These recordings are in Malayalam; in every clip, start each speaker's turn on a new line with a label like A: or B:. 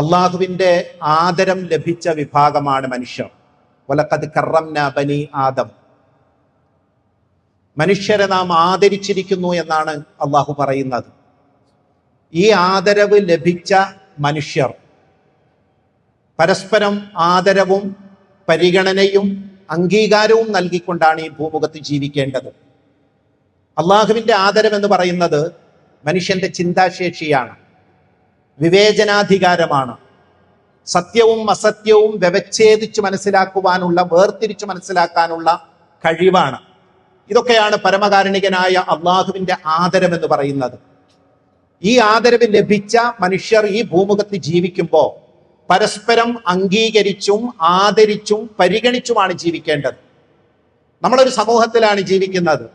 A: അള്ളാഹുവിന്റെ ആദരം ലഭിച്ച വിഭാഗമാണ് മനുഷ്യർ. വലക്കത് കറം ബനി ആദം. മനുഷ്യരെ നാം ആദരിച്ചിരിക്കുന്നു എന്നാണ് അള്ളാഹു പറയുന്നത്. ഈ ആദരവ് ലഭിച്ച മനുഷ്യർ പരസ്പരം ആദരവും പരിഗണനയും അംഗീകാരവും നൽകിക്കൊണ്ടാണ് ഈ ഭൂമുഖത്ത് ജീവിക്കേണ്ടത്. അള്ളാഹുവിന്റെ ആദരം എന്ന് പറയുന്നത് മനുഷ്യന്റെ ചിന്താശേഷിയാണ്. വിവേചനാധികാരമാണ്. സത്യവും അസത്യവും വ്യവച്ഛേദിച്ച് മനസ്സിലാക്കുവാനുള്ള വേർതിരിച്ച് മനസ്സിലാക്കാനുള്ള കഴിവാണ്. ഇതൊക്കെയാണ് പരമകാരുണികനായ അള്ളാഹുവിന്റെ ആദരം എന്ന് പറയുന്നത്. ഈ ആദരവ് ലഭിച്ച മനുഷ്യർ ഈ ഭൂമുഖത്ത് ജീവിക്കുമ്പോൾ പരസ്പരം അംഗീകരിച്ചും ആദരിച്ചും പരിഗണിച്ചുമാണ് ജീവിക്കേണ്ടത്. നമ്മളൊരു സമൂഹത്തിലാണ് ജീവിക്കുന്നത്.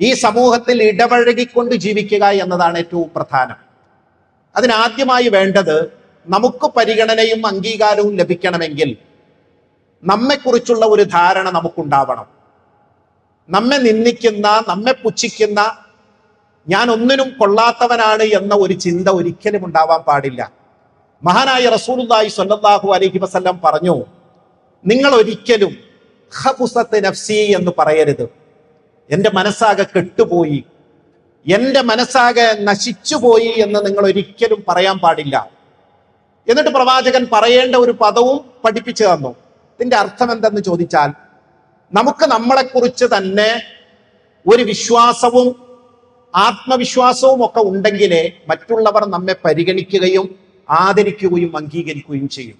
A: ഈ സമൂഹത്തിൽ ഇടപഴകിക്കൊണ്ട് ജീവിക്കുക എന്നതാണ് ഏറ്റവും പ്രധാനം. അതിനാദ്യമായി വേണ്ടത് നമുക്ക് പരിഗണനയും അംഗീകാരവും ലഭിക്കണമെങ്കിൽ നമ്മെക്കുറിച്ചുള്ള ഒരു ധാരണ നമുക്കുണ്ടാവണം. നമ്മെ നിന്ദിക്കുന്ന നമ്മെ പുച്ഛിക്കുന്ന ഞാൻ ഒന്നിനും കൊള്ളാത്തവനാണ് എന്ന ഒരു ചിന്ത ഒരിക്കലും ഉണ്ടാവാൻ പാടില്ല. മഹാനായ റസൂലുള്ളാഹി സ്വല്ലല്ലാഹു അലൈഹി വസല്ലം പറഞ്ഞു നിങ്ങൾ ഒരിക്കലും ഖബുസത്ത് നഫ്സി എന്ന് പറയരുത്. എന്റെ മനസ്സാകെ കെട്ടുപോയി. എന്റെ മനസ്സാകെ നശിച്ചുപോയി എന്ന് നിങ്ങൾ ഒരിക്കലും പറയാൻ പാടില്ല. എന്നിട്ട് പ്രവാചകൻ പറയേണ്ട ഒരു പദവും പഠിപ്പിച്ചു തന്നു. ഇതിന്റെ അർത്ഥം എന്തെന്ന് ചോദിച്ചാൽ നമുക്ക് നമ്മളെക്കുറിച്ച് തന്നെ ഒരു വിശ്വാസവും ആത്മവിശ്വാസവും ഒക്കെ ഉണ്ടെങ്കിലേ മറ്റുള്ളവർ നമ്മെ പരിഗണിക്കുകയും ആദരിക്കുകയും അംഗീകരിക്കുകയും ചെയ്യും.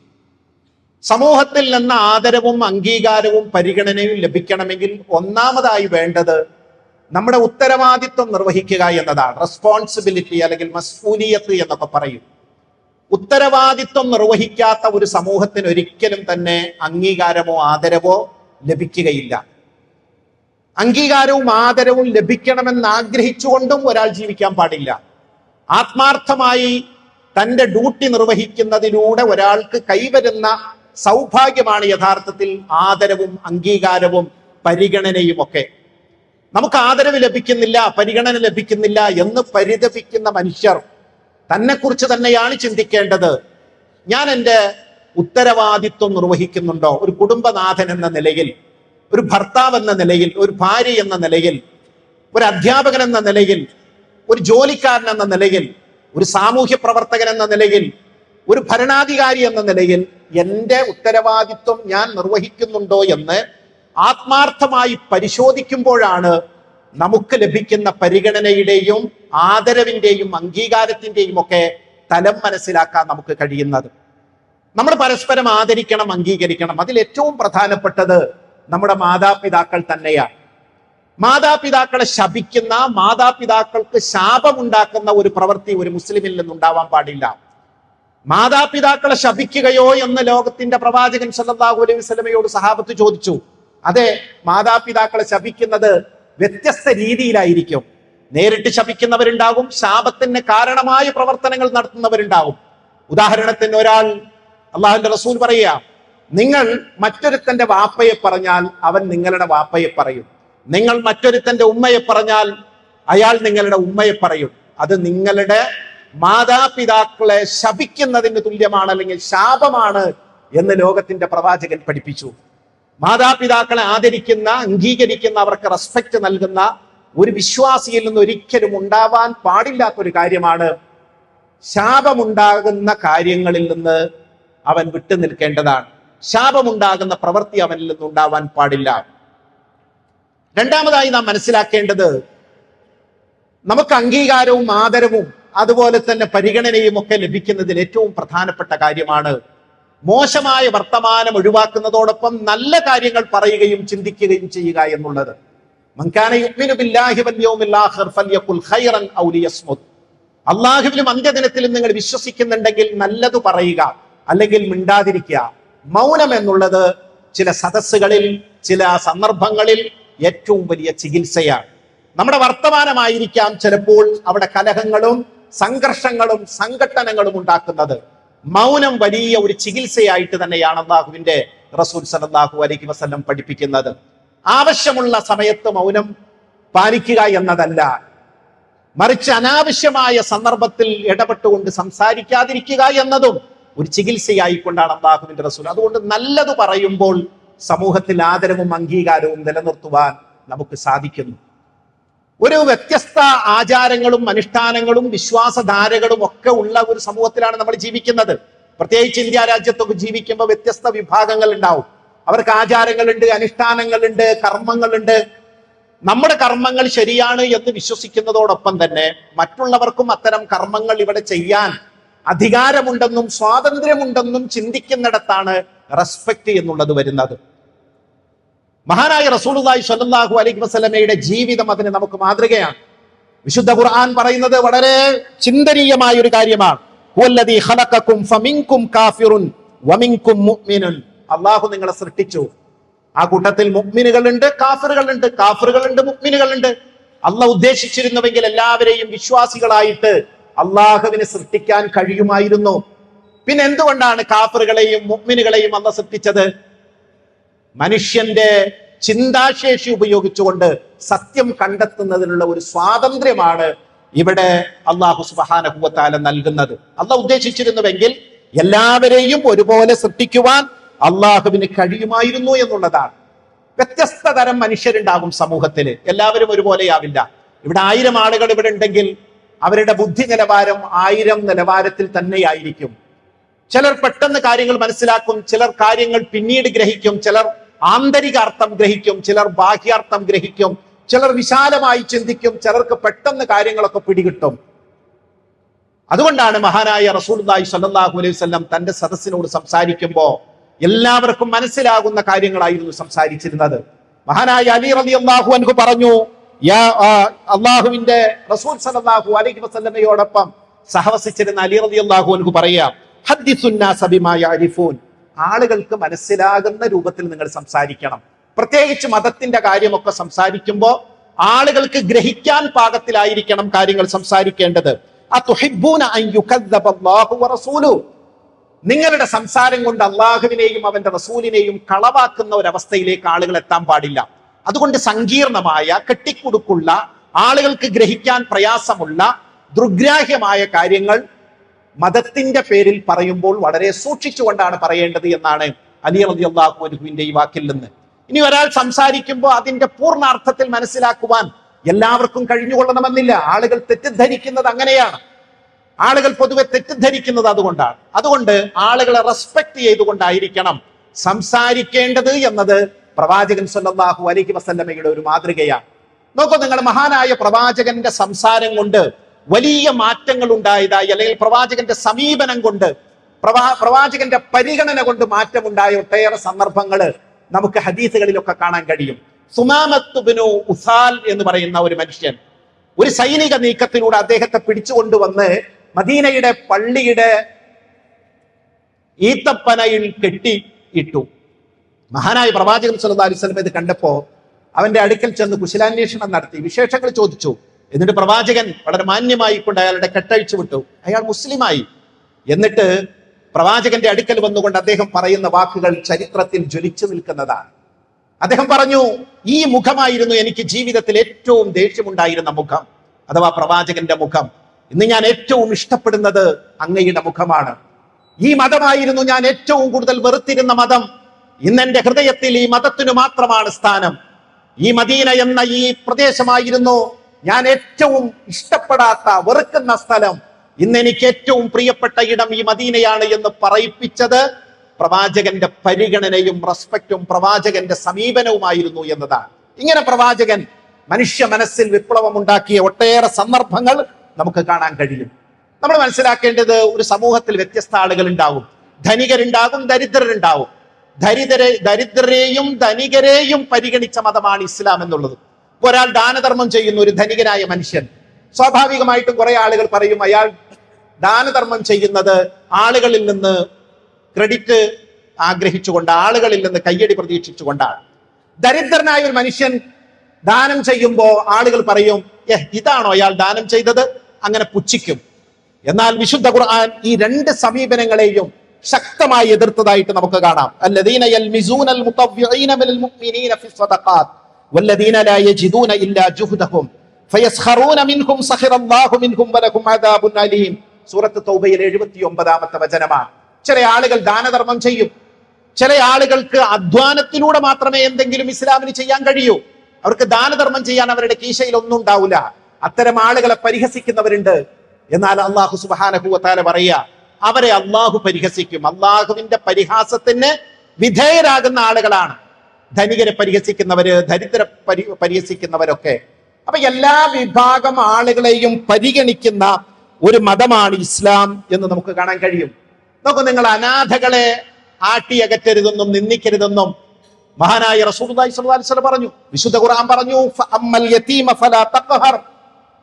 A: സമൂഹത്തിൽ നിന്ന് ആദരവും അംഗീകാരവും പരിഗണനയും ലഭിക്കണമെങ്കിൽ ഒന്നാമതായി വേണ്ടത് നമ്മുടെ ഉത്തരവാദിത്വം നിർവഹിക്കുക എന്നതാണ്. റെസ്പോൺസിബിലിറ്റി അല്ലെങ്കിൽ മസ്ഫൂലിയത്ത് എന്നൊക്കെ പറയും. ഉത്തരവാദിത്വം നിർവഹിക്കാത്ത ഒരു സമൂഹത്തിന് ഒരിക്കലും തന്നെ അംഗീകാരമോ ആദരവോ ലഭിക്കുകയില്ല. അംഗീകാരവും ആദരവും ലഭിക്കണമെന്ന് ആഗ്രഹിച്ചുകൊണ്ടും ഒരാൾ ജീവിക്കാൻ പാടില്ല. ആത്മാർത്ഥമായി തന്റെ ഡ്യൂട്ടി നിർവഹിക്കുന്നതിലൂടെ ഒരാൾക്ക് കൈവരുന്ന സൗഭാഗ്യമാണ് യഥാർത്ഥത്തിൽ ആദരവും അംഗീകാരവും പരിഗണനയും ഒക്കെ നമുക്ക് ആദരവ് ലഭിക്കുന്നില്ല പരിഗണന ലഭിക്കുന്നില്ല എന്ന് പരിതപിക്കുന്ന മനുഷ്യർ തന്നെക്കുറിച്ച് തന്നെയാണ് ചിന്തിക്കേണ്ടത്. ഞാൻ എന്റെ ഉത്തരവാദിത്വം നിർവഹിക്കുന്നുണ്ടോ? ഒരു കുടുംബനാഥൻ എന്ന നിലയിൽ ഒരു ഭർത്താവ് എന്ന നിലയിൽ ഒരു ഭാര്യ എന്ന നിലയിൽ ഒരു അധ്യാപകൻ എന്ന നിലയിൽ ഒരു ജോലിക്കാരൻ എന്ന നിലയിൽ ഒരു സാമൂഹ്യ പ്രവർത്തകൻ എന്ന നിലയിൽ ഒരു ഭരണാധികാരി എന്ന നിലയിൽ എന്റെ ഉത്തരവാദിത്വം ഞാൻ നിർവഹിക്കുന്നുണ്ടോ എന്ന് ആത്മാർത്ഥമായി പരിശോധിക്കുമ്പോഴാണ് നമുക്ക് ലഭിക്കുന്ന പരിഗണനയുടെയും ആദരവിന്റെയും അംഗീകാരത്തിന്റെയും ഒക്കെ തലം മനസ്സിലാക്കാൻ നമുക്ക് കഴിയുന്നത്. നമ്മൾ പരസ്പരം ആദരിക്കണം അംഗീകരിക്കണം. അതിൽ ഏറ്റവും പ്രധാനപ്പെട്ടത് നമ്മുടെ മാതാപിതാക്കൾ തന്നെയാണ്. മാതാപിതാക്കളെ ശപിക്കുന്ന മാതാപിതാക്കൾക്ക് ശാപമുണ്ടാക്കുന്ന ഒരു പ്രവൃത്തി ഒരു മുസ്ലിമിൽ നിന്നുണ്ടാവാൻ പാടില്ല. മാതാപിതാക്കളെ ശപിക്കുകയോ എന്ന് ലോകത്തിന്റെ പ്രവാചകൻ സല്ലല്ലാഹു അലൈഹി വസല്ലമയോട് സഹാബത്ത് ചോദിച്ചു അതെ മാതാപിതാക്കളെ ശപിക്കുന്നത് വ്യത്യസ്ത രീതിയിലായിരിക്കും. നേരിട്ട് ശപിക്കുന്നവരുണ്ടാകും ശാപത്തിന് കാരണമായ പ്രവർത്തനങ്ങൾ നടത്തുന്നവരുണ്ടാകും. ഉദാഹരണത്തിന് ഒരാൾ അള്ളാഹുന്റെ റസൂൽ പറയുക നിങ്ങൾ മറ്റൊരുത്തന്റെ വാപ്പയെ പറഞ്ഞാൽ അവൻ നിങ്ങളുടെ വാപ്പയെ പറയും. നിങ്ങൾ മറ്റൊരുത്തന്റെ ഉമ്മയെ പറഞ്ഞാൽ അയാൾ നിങ്ങളുടെ ഉമ്മയെ പറയും. അത് നിങ്ങളുടെ മാതാപിതാക്കളെ ശപിക്കുന്നതിന് തുല്യമാണ് അല്ലെങ്കിൽ ശാപമാണ് എന്ന് ലോകത്തിന്റെ പ്രവാചകൻ പഠിപ്പിച്ചു. മാതാപിതാക്കളെ ആദരിക്കുന്ന അംഗീകരിക്കുന്ന അവർക്ക് റെസ്പെക്ട് നൽകുന്ന ഒരു വിശ്വാസിയിൽ നിന്ന് ഒരിക്കലും ഉണ്ടാവാൻ പാടില്ലാത്ത ഒരു കാര്യമാണ് ശാപമുണ്ടാകുന്ന കാര്യങ്ങളിൽ നിന്ന് അവൻ വിട്ടു നിൽക്കേണ്ടതാണ്. ശാപമുണ്ടാകുന്ന പ്രവൃത്തി അവനിൽ നിന്ന് ഉണ്ടാവാൻ പാടില്ല. രണ്ടാമതായി നാം മനസ്സിലാക്കേണ്ടത് നമുക്ക് അംഗീകാരവും ആദരവും അതുപോലെ തന്നെ പരിഗണനയും ഒക്കെ ലഭിക്കുന്നതിൽ ഏറ്റവും പ്രധാനപ്പെട്ട കാര്യമാണ് മോശമായ വർത്തമാനം ഒഴിവാക്കുന്നതോടൊപ്പം നല്ല കാര്യങ്ങൾ പറയുകയും ചിന്തിക്കുകയും ചെയ്യുക എന്നുള്ളത്. അള്ളാഹുവിലും അന്ത്യദിനത്തിലും നിങ്ങൾ വിശ്വസിക്കുന്നുണ്ടെങ്കിൽ നല്ലത് പറയുക അല്ലെങ്കിൽ മിണ്ടാതിരിക്കുക. മൗനം എന്നുള്ളത് ചില സദസ്സുകളിൽ ചില സന്ദർഭങ്ങളിൽ ഏറ്റവും വലിയ ചികിത്സയാണ്. നമ്മുടെ വർത്തമാനമായിരിക്കാം ചിലപ്പോൾ അവിടെ കലഹങ്ങളും സംഘർഷങ്ങളും സംഘട്ടനങ്ങളും ഉണ്ടാക്കുന്നത്. മൗനം വലിയ ഒരു ചികിത്സയായിട്ട് തന്നെയാണ് അള്ളാഹുവിന്റെ റസൂൽ സലല്ലാഹു അലൈഹി വസ്ലം പഠിപ്പിക്കുന്നത്. ആവശ്യമുള്ള സമയത്ത് മൗനം പാലിക്കുക എന്നതല്ല. മറിച്ച് അനാവശ്യമായ സന്ദർഭത്തിൽ ഇടപെട്ടുകൊണ്ട് സംസാരിക്കാതിരിക്കുക എന്നതും ഒരു ചികിത്സയായി കൊണ്ടാണ് അള്ളാഹുവിന്റെ റസൂൽ. അതുകൊണ്ട് നല്ലത് പറയുമ്പോൾ സമൂഹത്തിൽ ആദരവും അംഗീകാരവും നിലനിർത്തുവാൻ നമുക്ക് സാധിക്കുന്നു. ഒരു വ്യത്യസ്ത ആചാരങ്ങളും അനുഷ്ഠാനങ്ങളും വിശ്വാസധാരകളും ഒക്കെ ഉള്ള ഒരു സമൂഹത്തിലാണ് നമ്മൾ ജീവിക്കുന്നത്. പ്രത്യേകിച്ച് ഇന്ത്യ രാജ്യത്തൊക്കെ ജീവിക്കുമ്പോൾ വ്യത്യസ്ത വിഭാഗങ്ങൾ ഉണ്ടാവും. അവർക്ക് ആചാരങ്ങളുണ്ട് അനുഷ്ഠാനങ്ങളുണ്ട് കർമ്മങ്ങളുണ്ട്. നമ്മുടെ കർമ്മങ്ങൾ ശരിയാണ് എന്ന് വിശ്വസിക്കുന്നതോടൊപ്പം തന്നെ മറ്റുള്ളവർക്കും അത്തരം കർമ്മങ്ങൾ ഇവിടെ ചെയ്യാൻ അധികാരമുണ്ടെന്നും സ്വാതന്ത്ര്യമുണ്ടെന്നും ചിന്തിക്കുന്നിടത്താണ് റെസ്പെക്ട് എന്നുള്ളത് വരുന്നത്. മഹാനായ റസൂലുള്ളാഹി സ്വല്ലല്ലാഹു അലൈഹി വസ്ലമയുടെ ജീവിതം അതിന് നമുക്ക് മാതൃകയാണ്. വിശുദ്ധ ഖുർആൻ പറയുന്നത് വളരെ ചിന്തനീയമായ ഒരു കാര്യമാണ്. അള്ളാഹു നിങ്ങളെ സൃഷ്ടിച്ചു. ആ കൂട്ടത്തിൽ മുഅ്മിനുകളുണ്ട് കാഫിറുകളുണ്ട് കാഫിറുകളുണ്ട് മുഅ്മിനുകളുണ്ട്. അള്ള ഉദ്ദേശിച്ചിരുന്നുവെങ്കിൽ എല്ലാവരെയും വിശ്വാസികളായിട്ട് അള്ളാഹുവിനെ സൃഷ്ടിക്കാൻ കഴിയുമായിരുന്നു. പിന്നെ എന്തുകൊണ്ടാണ് കാഫറുകളെയും മുഗ്മിനുകളെയും അള്ളാഹ് സൃഷ്ടിച്ചത്? മനുഷ്യന്റെ ചിന്താശേഷി ഉപയോഗിച്ചുകൊണ്ട് സത്യം കണ്ടെത്തുന്നതിനുള്ള ഒരു സ്വാതന്ത്ര്യമാണ് ഇവിടെ അള്ളാഹു സുബാനഹുവത്താല നൽകുന്നത്. അള്ളാഹ് ഉദ്ദേശിച്ചിരുന്നുവെങ്കിൽ എല്ലാവരെയും ഒരുപോലെ സൃഷ്ടിക്കുവാൻ അള്ളാഹുവിന് കഴിയുമായിരുന്നു എന്നുള്ളതാണ്. വ്യത്യസ്ത തരം മനുഷ്യരുണ്ടാകും സമൂഹത്തിൽ എല്ലാവരും ഒരുപോലെയാവില്ല. ഇവിടെ ആയിരം ആളുകൾ ഇവിടെ ഉണ്ടെങ്കിൽ അവരുടെ ബുദ്ധി നിലവാരം ആയിരം നിലവാരത്തിൽ തന്നെയായിരിക്കും. ചിലർ പെട്ടെന്ന് കാര്യങ്ങൾ മനസ്സിലാക്കും ചിലർ കാര്യങ്ങൾ പിന്നീട് ഗ്രഹിക്കും ചിലർ ആന്തരിക അർത്ഥം ഗ്രഹിക്കും ചിലർ ബാഹ്യാർത്ഥം ഗ്രഹിക്കും ചിലർ വിശാലമായി ചിന്തിക്കും ചിലർക്ക് പെട്ടെന്ന് കാര്യങ്ങളൊക്കെ പിടികിട്ടും. അതുകൊണ്ടാണ് മഹാനായ റസൂൽദായി സല്ലാഹു അലൈഹി വസല്ലം തന്റെ സദസ്സിനോട് സംസാരിക്കുമ്പോൾ എല്ലാവർക്കും മനസ്സിലാകുന്ന കാര്യങ്ങളായിരുന്നു സംസാരിച്ചിരുന്നത്. മഹാനായ അലി റലി അള്ളാഹു അൻഹു പറഞ്ഞു അള്ളാഹുവിന്റെ റസൂൽ സല്ലല്ലാഹു അലൈഹി വസല്ലമയോടൊപ്പം സഹവസിച്ചിരുന്ന അലി റലി അള്ളാഹു അൻഹു പറയാം ആളുകൾക്ക് മനസ്സിലാകുന്ന രൂപത്തിൽ നിങ്ങൾ സംസാരിക്കണം. പ്രത്യേകിച്ച് മതത്തിന്റെ കാര്യമൊക്കെ സംസാരിക്കുമ്പോൾ ആളുകൾക്ക് ഗ്രഹിക്കാൻ പാകത്തിലായിരിക്കണം കാര്യങ്ങൾ സംസാരിക്കേണ്ടത്. നിങ്ങളുടെ സംസാരം കൊണ്ട് അള്ളാഹുവിനെയും അവന്റെ റസൂലിനെയും കളവാക്കുന്ന ഒരവസ്ഥയിലേക്ക് ആളുകൾ എത്താൻ പാടില്ല. അതുകൊണ്ട് സങ്കീർണമായ കെട്ടിക്കുടുക്കുള്ള ആളുകൾക്ക് ഗ്രഹിക്കാൻ പ്രയാസമുള്ള ദുർഗ്രാഹ്യമായ കാര്യങ്ങൾ മതത്തിന്റെ പേരിൽ പറയുമ്പോൾ വളരെ സൂക്ഷിച്ചുകൊണ്ടാണ് പറയേണ്ടത് എന്നാണ് അലി അള്ളാഹുവിന്റെ ഈ വാക്കിൽ നിന്ന്. ഇനി ഒരാൾ സംസാരിക്കുമ്പോൾ അതിന്റെ പൂർണാർത്ഥത്തിൽ മനസ്സിലാക്കുവാൻ എല്ലാവർക്കും കഴിഞ്ഞുകൊള്ളണമെന്നില്ല. ആളുകൾ തെറ്റിദ്ധരിക്കുന്നത് അങ്ങനെയാണ്. ആളുകൾ പൊതുവെ തെറ്റിദ്ധരിക്കുന്നത് അതുകൊണ്ടാണ്. അതുകൊണ്ട് ആളുകളെ റെസ്പെക്ട് ചെയ്തുകൊണ്ടായിരിക്കണം സംസാരിക്കേണ്ടത് എന്നത് പ്രവാചകൻ സല്ലാഹു അലൈഹി വസല്ലമയുടെ ഒരു മാതൃകയാണ്. നോക്കൂ നിങ്ങൾ മഹാനായ പ്രവാചകന്റെ സംസാരം കൊണ്ട് വലിയ മാറ്റങ്ങൾ ഉണ്ടായതായി അല്ലെങ്കിൽ പ്രവാചകന്റെ സമീപനം കൊണ്ട് പ്രവാ പ്രവാചകന്റെ പരിഗണന കൊണ്ട് മാറ്റമുണ്ടായ ഒട്ടേറെ സന്ദർഭങ്ങൾ നമുക്ക് ഹദീസുകളിലൊക്കെ കാണാൻ കഴിയും. സുമാമത്തുബിനു ഉസാൽ എന്ന് പറയുന്ന ഒരു മനുഷ്യൻ ഒരു സൈനിക നീക്കത്തിലൂടെ അദ്ദേഹത്തെ പിടിച്ചുകൊണ്ടുവന്ന് മദീനയുടെ പള്ളിയുടെ ഈത്തപ്പനയിൽ കെട്ടി ഇട്ടു. മഹാനായ പ്രവാചകൻ സല്ലല്ലാഹു അലൈഹി വസല്ലം ഇത് കണ്ടപ്പോ അവന്റെ അടുക്കൽ ചെന്ന് കുശലാന്വേഷണം നടത്തി വിശേഷങ്ങൾ ചോദിച്ചു. എന്നിട്ട് പ്രവാചകൻ വളരെ മാന്യമായി കൊണ്ട് അയാളുടെ കെട്ടഴിച്ചു വിട്ടു. അയാൾ മുസ്ലിമായി. എന്നിട്ട് പ്രവാചകന്റെ അടുക്കൽ വന്നുകൊണ്ട് അദ്ദേഹം പറയുന്ന വാക്കുകൾ ചരിത്രത്തിൽ ജ്വലിച്ചു നിൽക്കുന്നതാണ്. അദ്ദേഹം പറഞ്ഞു ഈ മുഖമായിരുന്നു എനിക്ക് ജീവിതത്തിൽ ഏറ്റവും ദേഷ്യമുണ്ടായിരുന്ന മുഖം അഥവാ പ്രവാചകന്റെ മുഖം. ഇന്ന് ഞാൻ ഏറ്റവും ഇഷ്ടപ്പെടുന്നത് അങ്ങയുടെ മുഖമാണ്. ഈ മതമായിരുന്നു ഞാൻ ഏറ്റവും കൂടുതൽ വെറുത്തിരുന്ന മതം. ഇന്ന് എന്റെ ഹൃദയത്തിൽ ഈ മതത്തിനു മാത്രമാണ് സ്ഥാനം. ഈ മദീന എന്ന ഈ പ്രദേശമായിരുന്നു ഞാൻ ഏറ്റവും ഇഷ്ടപ്പെടാത്ത വെറുക്കുന്ന സ്ഥലം ഇന്ന് എനിക്ക് ഏറ്റവും പ്രിയപ്പെട്ട ഇടം ഈ മദീനയാണ് എന്ന് പറയിപ്പിച്ചത് പ്രവാചകന്റെ പരിഗണനയും റെസ്പെക്റ്റും പ്രവാചകന്റെ സമീപനവുമായിരുന്നു എന്നതാണ്. ഇങ്ങനെ പ്രവാചകൻ മനുഷ്യ മനസ്സിൽ വിപ്ലവം ഉണ്ടാക്കിയ ഒട്ടേറെ സന്ദർഭങ്ങൾ നമുക്ക് കാണാൻ കഴിയും. നമ്മൾ മനസ്സിലാക്കേണ്ടത് ഒരു സമൂഹത്തിൽ വ്യത്യസ്ത ആളുകൾ ഉണ്ടാവും ധനികരുണ്ടാകും ദരിദ്രരുണ്ടാവും. ദരിദ്രരെ ദരിദ്രരെയും ധനികരെയും പരിഗണിച്ച മതമാണ് ഇസ്ലാം എന്നുള്ളത്. ഒരാൾ ദാനധർമ്മം ചെയ്യുന്ന ഒരു ധനികനായ മനുഷ്യൻ. സ്വാഭാവികമായിട്ടും കുറെ ആളുകൾ പറയും അയാൾ ദാനധർമ്മം ചെയ്യുന്നത് ആളുകളിൽ നിന്ന് ക്രെഡിറ്റ് ആഗ്രഹിച്ചുകൊണ്ട് ആളുകളിൽ നിന്ന് കയ്യടി പ്രതീക്ഷിച്ചുകൊണ്ടാണ്. ദരിദ്രനായ ഒരു മനുഷ്യൻ ദാനം ചെയ്യുമ്പോൾ ആളുകൾ പറയും ഇതാണോ അയാൾ ദാനം ചെയ്തത്? അങ്ങനെ പുച്ഛിക്കും. എന്നാൽ വിശുദ്ധ ഖുർആൻ ഈ രണ്ട് സമീപനങ്ങളെയും ശക്തമായി എതിർത്തതായിട്ട് നമുക്ക് കാണാം. അല്ലദീന യൽമിസൂനൽ മുത്തഫീഇന മിനൽ മുഅ്മിനീന ഫി സ്വദഖാത്ത് വല്ലദീന ലാ യജിദൂന ഇല്ലാ ജുഹ്ദഹും ഫയസ്ഖറൂന മിൻഹും സഖിറല്ലാഹു മിൻഹും വലഹും അദാബുൻ അലീം. സൂറത്ത് തൗബയിൽ 79ാമത്തെ വചനമാണ്. ചില ആളുകൾ ദാനധർമ്മം ചെയ്യും. ചില ആളുകൾക്ക് അധ്വാനത്തിലൂടെ മാത്രമേ എന്തെങ്കിലും ഇസ്ലാമിന് ചെയ്യാൻ കഴിയൂ. അവർക്ക് ദാനധർമ്മം ചെയ്യാൻ അവരുടെ കീശയിൽ ഒന്നും ഉണ്ടാവില്ല. അത്തരം ആളുകളെ പരിഹസിക്കുന്നവരുണ്ട്. എന്നാൽ അള്ളാഹു സുബാനഹുവത്താല പറയുക അവരെ അള്ളാഹു പരിഹസിക്കും. അള്ളാഹുവിന്റെ പരിഹാസത്തിന് വിധേയരാകുന്ന ആളുകളാണ്. ധനികരെ പരിഹസിക്കുന്നവര് ദരിദ്ര പരി പരിഹസിക്കുന്നവരൊക്കെ. അപ്പൊ എല്ലാ വിഭാഗം ആളുകളെയും പരിഗണിക്കുന്ന ഒരു മതമാണ് ഇസ്ലാം എന്ന് നമുക്ക് കാണാൻ കഴിയും. നോക്കൂ നിങ്ങൾ അനാഥകളെ ആട്ടിയകറ്റരുതെന്നും നിന്ദിക്കരുതെന്നും മഹാനായ റസൂദായി വസല്ലം പറഞ്ഞു. വിശുദ്ധ ഖുർആൻ പറഞ്ഞു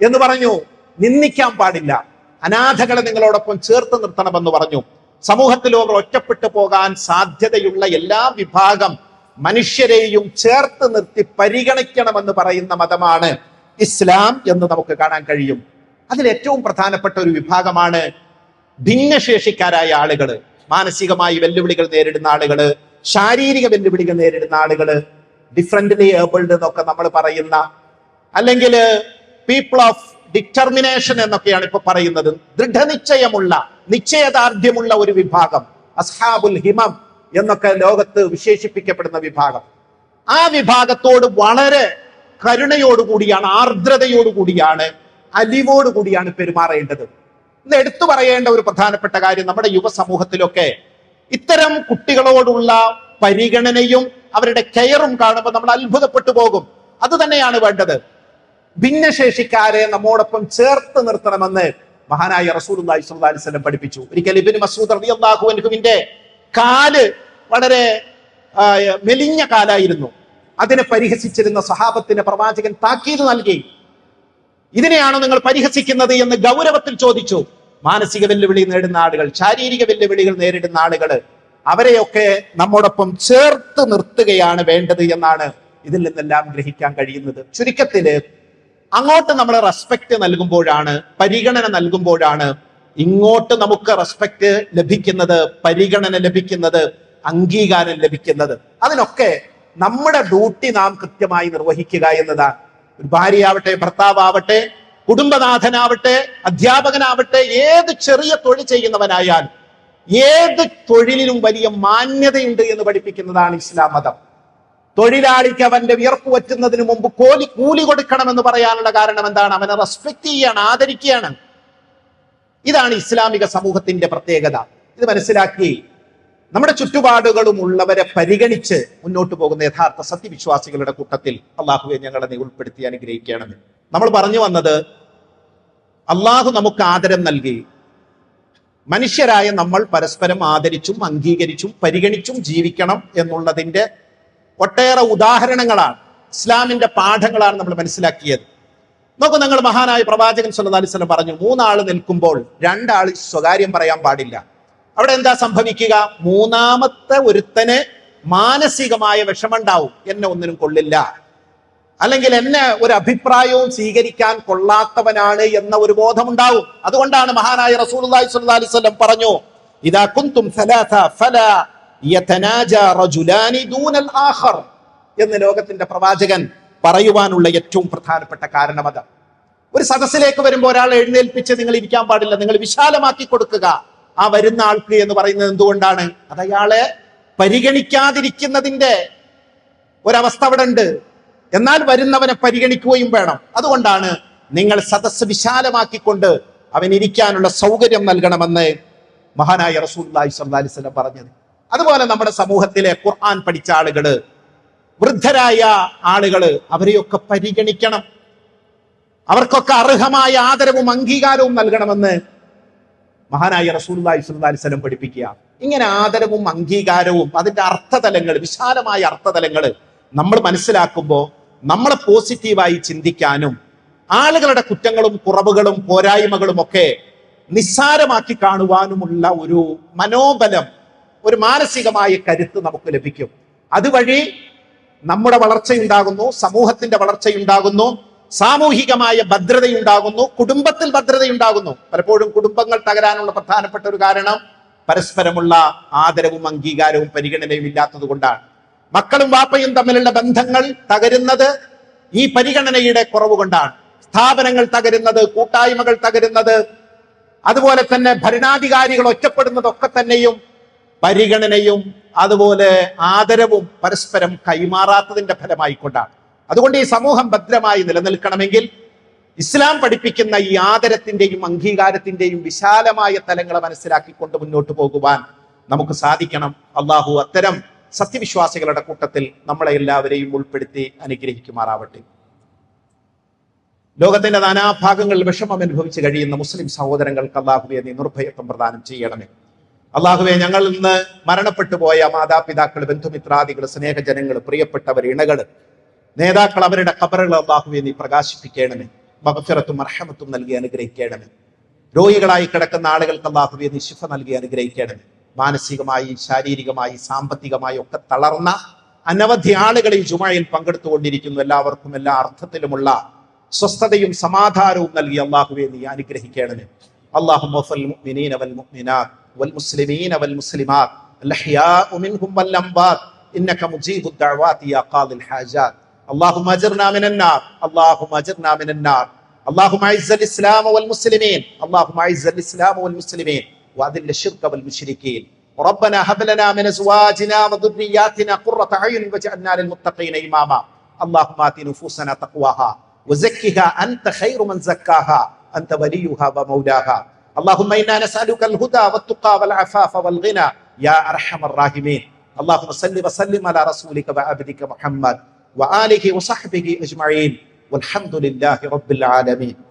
A: എന്ന് പറഞ്ഞു. നിന്ദിക്കാൻ പാടില്ല. അനാഥകളെ നിങ്ങളോടൊപ്പം ചേർത്ത് നിർത്തണമെന്ന് പറഞ്ഞു. സമൂഹത്തിൽ അവർ ഒറ്റപ്പെട്ടു പോകാൻ സാധ്യതയുള്ള എല്ലാ വിഭാഗം മനുഷ്യരെയും ചേർത്ത് നിർത്തി പരിഗണിക്കണമെന്ന് പറയുന്ന മതമാണ് ഇസ്ലാം എന്ന് നമുക്ക് കാണാൻ കഴിയും. അതിൽ ഏറ്റവും പ്രധാനപ്പെട്ട ഒരു വിഭാഗമാണ് ഭിന്നശേഷിക്കാരായ ആളുകൾ മാനസികമായി വെല്ലുവിളികൾ നേരിടുന്ന ആളുകൾ ശാരീരിക വെല്ലുവിളികൾ നേരിടുന്ന ആളുകൾ ഡിഫറെന്റ്ലി ഏബിൾഡ് എന്നൊക്കെ നമ്മൾ പറയുന്ന അല്ലെങ്കിൽ പീപ്പിൾ ഓഫ് ഡിറ്റർമിനേഷൻ എന്നൊക്കെയാണ് ഇപ്പൊ പറയുന്നത്. ദൃഢനിശ്ചയമുള്ള നിശ്ചയദാർഢ്യമുള്ള ഒരു വിഭാഗം. അസ്ഹാബുൽ ഹിമം എന്നൊക്കെ ലോകത്ത് വിശേഷിപ്പിക്കപ്പെടുന്ന വിഭാഗം. ആ വിഭാഗത്തോട് വളരെ കരുണയോടുകൂടിയാണ് ആർദ്രതയോടുകൂടിയാണ് അലിവോടുകൂടിയാണ് പെരുമാറേണ്ടത്. ഇന്ന് എടുത്തു പറയേണ്ട ഒരു പ്രധാനപ്പെട്ട കാര്യം നമ്മുടെ യുവസമൂഹത്തിലൊക്കെ ഇത്തരം കുട്ടികളോടുള്ള പരിഗണനയും അവരുടെ കെയറും കാണുമ്പോൾ നമ്മൾ അത്ഭുതപ്പെട്ടു പോകും. അത് തന്നെയാണ് വേണ്ടത്. ഭിന്നശേഷിക്കാരെ നമ്മോടൊപ്പം ചേർത്ത് നിർത്തണമെന്ന് മഹാനായ സ്വല്ലല്ലാഹി അലൈഹി വസല്ലം പഠിപ്പിച്ചു. ഒരിക്കൽ ഇബ്നു മസ്ഊദ് റളിയല്ലാഹു അൻഹുവിന്റെ കാൽ വളരെ മെലിഞ്ഞ കാലായിരുന്നു. അതിനെ പരിഹസിച്ചിരുന്ന സഹാബത്തിന് പ്രവാചകൻ താക്കീത് നൽകി. ഇതിനെയാണോ നിങ്ങൾ പരിഹസിക്കുന്നത് എന്ന് ഗൗരവത്തിൽ ചോദിച്ചു. മാനസിക വെല്ലുവിളി നേടുന്ന ആളുകൾ ശാരീരിക വെല്ലുവിളികൾ നേരിടുന്ന ആളുകൾ അവരെയൊക്കെ നമ്മോടൊപ്പം ചേർത്ത് നിർത്തുകയാണ് വേണ്ടത് എന്നാണ് ഇതിൽ നിന്നെല്ലാം ഗ്രഹിക്കാൻ കഴിയുന്നത്. ചുരുക്കത്തിൽ അങ്ങോട്ട് നമ്മൾ റെസ്പെക്ട് നൽകുമ്പോഴാണ് പരിഗണന നൽകുമ്പോഴാണ് ഇങ്ങോട്ട് നമുക്ക് റെസ്പെക്ട് ലഭിക്കുന്നത് പരിഗണന ലഭിക്കുന്നത് അംഗീകാരം ലഭിക്കുന്നത്. അതിനൊക്കെ നമ്മുടെ ഡ്യൂട്ടി നാം കൃത്യമായി നിർവഹിക്കുക എന്നതാണ് ഒരു ഭാര്യയാവട്ടെ ഭർത്താവട്ടെ കുടുംബനാഥനാവട്ടെ അധ്യാപകനാവട്ടെ ഏത് ചെറിയ തൊഴിൽ ചെയ്യുന്നവനായാലും ഏത് തൊഴിലിനും വലിയ മാന്യതയുണ്ട് എന്ന് പഠിപ്പിക്കുന്നതാണ് ഇസ്ലാം മതം. തൊഴിലാളിക്ക് അവന്റെ വിയർപ്പ് വറ്റുന്നതിന് മുമ്പ് കോലി കൂലി കൊടുക്കണമെന്ന് പറയാനുള്ള കാരണം എന്താണ്? അവനെ റെസ്പെക്ട് ചെയ്യാണ് ആദരിക്കുകയാണ്. ഇതാണ് ഇസ്ലാമിക സമൂഹത്തിന്റെ പ്രത്യേകത. ഇത് മനസ്സിലാക്കി നമ്മുടെ ചുറ്റുപാടുകളും ഉള്ളവരെ പരിഗണിച്ച് മുന്നോട്ട് പോകുന്ന യഥാർത്ഥ സത്യവിശ്വാസികളുടെ കൂട്ടത്തിൽ അള്ളാഹുവെ ഞങ്ങളെ നീ ഉൾപ്പെടുത്തി അനുഗ്രഹിക്കണമെന്ന് നമ്മൾ പറഞ്ഞു വന്നത് അള്ളാഹു നമുക്ക് ആദരം നൽകി. മനുഷ്യരായ നമ്മൾ പരസ്പരം ആദരിച്ചും അംഗീകരിച്ചും പരിഗണിച്ചും ജീവിക്കണം എന്നുള്ളതിന്റെ ഒട്ടേറെ ഉദാഹരണങ്ങളാണ് ഇസ്ലാമിന്റെ പാഠങ്ങളാണ് നമ്മൾ മനസ്സിലാക്കിയത്. നോക്കൂ നിങ്ങൾ മഹാനായ പ്രവാചകൻ സല്ലല്ലാഹു അലൈഹി വസല്ലം പറഞ്ഞു മൂന്നാൾ നിൽക്കുമ്പോൾ രണ്ടാൾ സ്വകാര്യം പറയാൻ പാടില്ല. അവിടെ എന്താ സംഭവിക്കുക? മൂന്നാമത്തെ ഒരുത്തന് മാനസികമായ വിഷമുണ്ടാവും എന്നെ ഒന്നിനും കൊള്ളില്ല. അല്ലെങ്കിൽ എന്നെ ഒരു അഭിപ്രായവും സ്വീകരിക്കാൻ കൊള്ളാത്തവനാണ് എന്ന ഒരു ബോധമുണ്ടാവും. അതുകൊണ്ടാണ് മഹാനായ റസൂലുള്ളാഹി സ്വല്ലല്ലാഹി അലൈഹി വസല്ലം പറഞ്ഞു ഇദാ കുന്തും സലാസ ഫല യതനാജ റജുലാനി ദൂനൽ ആഖർ. എന്ന് ലോകത്തിന്റെ പ്രവാചകൻ പറയുവാനുള്ള ഏറ്റവും പ്രധാനപ്പെട്ട കാരണം അത്. ഒരു സദസ്സിലേക്ക് വരുമ്പോൾ ഒരാൾ എഴുന്നേൽപ്പിച്ച് നിങ്ങൾ ഇരിക്കാൻ പാടില്ല നിങ്ങൾ വിശാലമാക്കി കൊടുക്കുക. ആ വരുന്ന ആൾക്ക് എന്ന് പറയുന്നത് എന്തുകൊണ്ടാണ്? അത് അയാളെ പരിഗണിക്കാതിരിക്കുന്നതിന്റെ ഒരവസ്ഥ അവിടെ ഉണ്ട്. എന്നാൽ വരുന്നവനെ പരിഗണിക്കുകയും വേണം. അതുകൊണ്ടാണ് നിങ്ങൾ സദസ്സ് വിശാലമാക്കിക്കൊണ്ട് അവൻ ഇരിക്കാനുള്ള സൗകര്യം നൽകണമെന്ന് മഹാനായ റസൂല്ലായി അലൈഹി വസല്ലം പറഞ്ഞത്. അതുപോലെ നമ്മുടെ സമൂഹത്തിലെ ഖുർആൻ പഠിച്ച ആളുകൾ വൃദ്ധരായ ആളുകൾ അവരെയൊക്കെ പരിഗണിക്കണം. അവർക്കൊക്കെ അർഹമായ ആദരവും അംഗീകാരവും നൽകണമെന്ന് മഹാനായ അലൈഹി വസല്ലം പഠിപ്പിക്കുക. ഇങ്ങനെ ആദരവും അംഗീകാരവും അതിന്റെ അർത്ഥതലങ്ങൾ വിശാലമായ അർത്ഥതലങ്ങൾ നമ്മൾ മനസ്സിലാക്കുമ്പോൾ നമ്മളെ പോസിറ്റീവായി ചിന്തിക്കാനും ആളുകളുടെ കുറ്റങ്ങളും കുറവുകളും പോരായ്മകളും ഒക്കെ നിസ്സാരമാക്കി കാണുവാനുമുള്ള ഒരു മനോബലം ഒരു മാനസികമായ കരുത്ത് നമുക്ക് ലഭിക്കും. അതുവഴി നമ്മുടെ വളർച്ചയുണ്ടാകുന്നു സമൂഹത്തിന്റെ വളർച്ചയുണ്ടാകുന്നു സാമൂഹികമായ ഭദ്രതയുണ്ടാകുന്നു കുടുംബത്തിൽ ഭദ്രതയുണ്ടാകുന്നു. പലപ്പോഴും കുടുംബങ്ങൾ തകരാനുള്ള പ്രധാനപ്പെട്ട ഒരു കാരണം പരസ്പരമുള്ള ആദരവും അംഗീകാരവും പരിഗണനയും ഇല്ലാത്തത് കൊണ്ടാണ്. മക്കളും വാപ്പയും തമ്മിലുള്ള ബന്ധങ്ങൾ തകരുന്നത് ഈ പരിഗണനയുടെ കുറവ് കൊണ്ടാണ്. സ്ഥാപനങ്ങൾ തകരുന്നത് കൂട്ടായ്മകൾ തകരുന്നത് അതുപോലെ തന്നെ ഭരണാധികാരികൾ ഒറ്റപ്പെടുന്നതൊക്കെ തന്നെയും പരിഗണനയും അതുപോലെ ആദരവും പരസ്പരം കൈമാറാത്തതിന്റെ ഫലമായിക്കൊണ്ടാണ്. അതുകൊണ്ട് ഈ സമൂഹം ഭദ്രമായി നിലനിൽക്കണമെങ്കിൽ ഇസ്ലാം പഠിപ്പിക്കുന്ന ഈ ആദരത്തിന്റെയും അംഗീകാരത്തിന്റെയും വിശാലമായ തലങ്ങളെ മനസ്സിലാക്കിക്കൊണ്ട് മുന്നോട്ട് പോകുവാൻ നമുക്ക് സാധിക്കണം. അള്ളാഹു അത്തരം സത്യവിശ്വാസികളുടെ കൂട്ടത്തിൽ നമ്മളെ എല്ലാവരെയും ഉൾപ്പെടുത്തി അനുഗ്രഹിക്കുമാറാവട്ടെ. ലോകത്തിന്റെ നാനാഭാഗങ്ങളിൽ വിഷമം അനുഭവിച്ച് കഴിയുന്ന മുസ്ലിം സഹോദരങ്ങൾക്ക് അള്ളാഹുവെ നീ നിർഭയത്വം പ്രദാനം ചെയ്യണമേ. അള്ളാഹുവെ ഞങ്ങളിൽ നിന്ന് മരണപ്പെട്ടു പോയ മാതാപിതാക്കൾ ബന്ധുമിത്രാദികൾ സ്നേഹജനങ്ങൾ പ്രിയപ്പെട്ടവർ ഇണകൾ നേതാക്കൾ അവരുടെ കബറുകൾ അള്ളാഹുവെ നീ പ്രകാശിപ്പിക്കണമേ. മകഫിറത്തും അർഹമത്തും നൽകി അനുഗ്രഹിക്കണമേ. രോഗികളായി കിടക്കുന്ന ആളുകൾക്ക് അള്ളാഹുവെ നീ ശിഫ നൽകി അനുഗ്രഹിക്കണമേ. മാനസികമായി ശാരീരികമായി സാമ്പത്തികമായി ഒക്കെ തളർന്ന അനവധി ആളുകൾ ഈ ജുമായിൽ പങ്കെടുത്തുകൊണ്ടിരിക്കുന്നു. എല്ലാവർക്കും എല്ലാ അർത്ഥത്തിലുമുള്ള സ്വസ്ഥതയും സമാധാനവും നൽകി അള്ളാഹുവെ നീ അനുഗ്രഹിക്കണമേ. اللهم اغفر للمؤمنين والمؤمنات والمسلمين والمسلمات. الأحياء منهم والأموات. إنك مجيب الدعوات يا قاضي الحاجات. اللهم أجرنا من النار. اللهم أجرنا من النار. اللهم أعز الإسلام والمسلمين. اللهم أعز الإسلام والمسلمين. وأذل الشرك والمشركين. ربنا هب لنا من أزواجنا وذرياتنا قرة أعين واجعلنا للمتقين إماما. اللهم آت نفوسنا تقواها وزكها. أنت خير من زكاها. أنت وليها ومولاها. اللهم إنا نسألك الهدى والتقى والعفاف والغنى يا أرحم الراحمين. اللهم صل وسلم على رسولك وعبدك محمد وآله وصحبه أجمعين. والحمد لله رب العالمين.